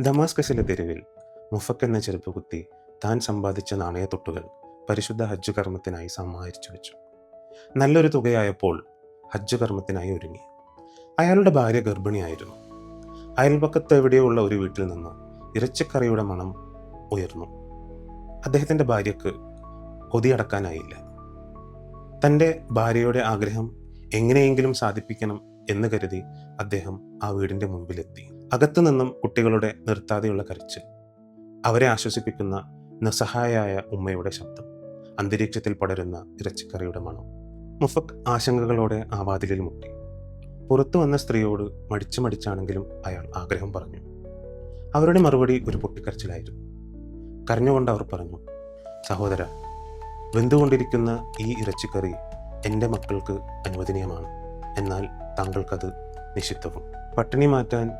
ദമാസ്കസിലെ തെരുവിൽ മുഫക്ക് എന്ന ചെറുപ്പുകുട്ടി താൻ സമ്പാദിച്ച നാണയത്തൊട്ടുകൾ പരിശുദ്ധ ഹജ്ജ് കർമ്മത്തിനായി സമാഹരിച്ചു വെച്ചു. നല്ലൊരു തുകയായപ്പോൾ ഹജ്ജ് കർമ്മത്തിനായി ഒരുങ്ങി. അയാളുടെ ഭാര്യ ഗർഭിണിയായിരുന്നു. അയൽപക്കത്ത് എവിടെയുള്ള ഒരു വീട്ടിൽ നിന്ന് ഇറച്ചിക്കറിയുടെ മണം ഉയർന്നു. അദ്ദേഹത്തിന്റെ ഭാര്യക്ക് കൊതിയടക്കാനായില്ല തന്റെ ഭാര്യയുടെ ആഗ്രഹം എങ്ങനെയെങ്കിലും സാധിപ്പിക്കണം എന്ന് കരുതി അദ്ദേഹം ആ വീടിന്റെ മുൻപിലെത്തി. അകത്തു നിന്നും കുട്ടികളുടെ നിർത്താതെയുള്ള കരച്ചിൽ. അവരെ ആശ്വസിപ്പിക്കുന്ന നിസ്സഹായായ ഉമ്മയുടെ ശബ്ദം. അന്തരീക്ഷത്തിൽ പടരുന്ന ഇറച്ചിക്കറിയുടെ മണം. മുഫക് ആശങ്കകളോടെ ആ വാതിലിൽ മുട്ടി. പുറത്തു വന്ന സ്ത്രീയോട് മടിച്ചു മടിച്ചാണെങ്കിലും അയാൾ ആഗ്രഹം പറഞ്ഞു. അവരുടെ മറുപടി ഒരു പൊട്ടിക്കരച്ചിലായിരുന്നു. കരഞ്ഞുകൊണ്ട് അവർ പറഞ്ഞു സഹോദര വെന്തുകൊണ്ടിരിക്കുന്ന ഈ ഇറച്ചിക്കറി എന്റെ മക്കൾക്ക് അനുവദനീയമാണ്. എന്നാൽ താങ്കൾക്കത് നിഷിദ്ധവും. പട്ടിണി മാറ്റാൻ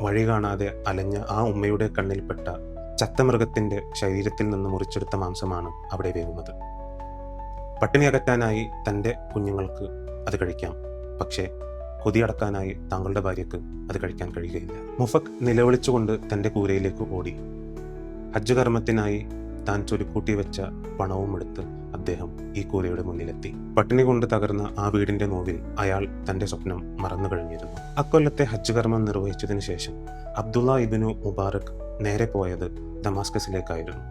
വഴി കാണാതെ അലഞ്ഞ ആ ഉമ്മയുടെ കണ്ണിൽപ്പെട്ട ചത്തമൃഗത്തിന്റെ ശരീരത്തിൽ നിന്ന് മുറിച്ചെടുത്ത മാംസമാണ് അവിടെ വേകുന്നത് പട്ടിണി അകറ്റാനായി തന്റെ കുഞ്ഞുങ്ങൾക്ക് അത് കഴിക്കാം. പക്ഷേ കൊതിയടക്കാനായി താങ്കളുടെ ഭാര്യയ്ക്ക് അത് കഴിക്കാൻ കഴിയുകയില്ല. മുഫക് നിലവിളിച്ചുകൊണ്ട് തന്റെ കൂരയിലേക്ക് ഓടി. ഹജ്ജ് കർമ്മത്തിനായി താൻ ചൊരുക്കൂട്ടി വെച്ച പണവും എടുത്ത് അദ്ദേഹം ഈ കൂരയുടെ മുന്നിലെത്തി. പട്ടിണി കൊണ്ട് തകർന്ന ആ വീടിന്റെ നോവിൽ അയാൾ തന്റെ സ്വപ്നം മറന്നു കഴിഞ്ഞിരുന്നു. അക്കൊല്ലത്തെ ഹജ്ജ് കർമ്മം നിർവഹിച്ചതിനു ശേഷം അബ്ദുള്ള ഇബിനു മുബാറക് നേരെ പോയത് ദമാസ്കസിലേക്കായിരുന്നു.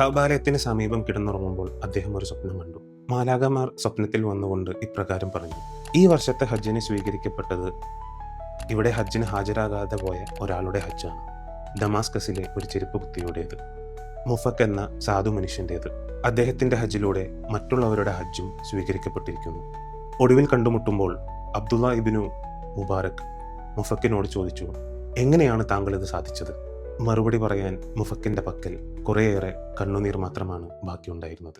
കബാലയത്തിന് സമീപം കിടന്നുറങ്ങുമ്പോൾ അദ്ദേഹം ഒരു സ്വപ്നം കണ്ടു. മാലാകമാർ സ്വപ്നത്തിൽ വന്നുകൊണ്ട് ഇപ്രകാരം പറഞ്ഞു ഈ വർഷത്തെ ഹജ്ജിന് സ്വീകരിക്കപ്പെട്ടത് ഇവിടെ ഹജ്ജിന് ഹാജരാകാതെ പോയ ഒരാളുടെ ഹജ്ജാണ്. ദമാസ്കസിലെ ഒരു ചെരുപ്പ് കുത്തിയുടേത്. മുഫക്ക് എന്ന സാധു മനുഷ്യന്റേത് അദ്ദേഹത്തിന്റെ ഹജ്ജിലൂടെ മറ്റുള്ളവരുടെ ഹജ്ജും സ്വീകരിക്കപ്പെട്ടിരിക്കുന്നു. ഒടുവിൽ കണ്ടുമുട്ടുമ്പോൾ അബ്ദുള്ള ഇബിനു മുബാറക് മുഫക്കിനോട് ചോദിച്ചു എങ്ങനെയാണ് താങ്കൾ ഇത് സാധിച്ചത്? മറുപടി പറയാൻ മുഫക്കിന്റെ പക്കൽ കുറേയേറെ കണ്ണുനീർ മാത്രമാണ് ബാക്കിയുണ്ടായിരുന്നത്.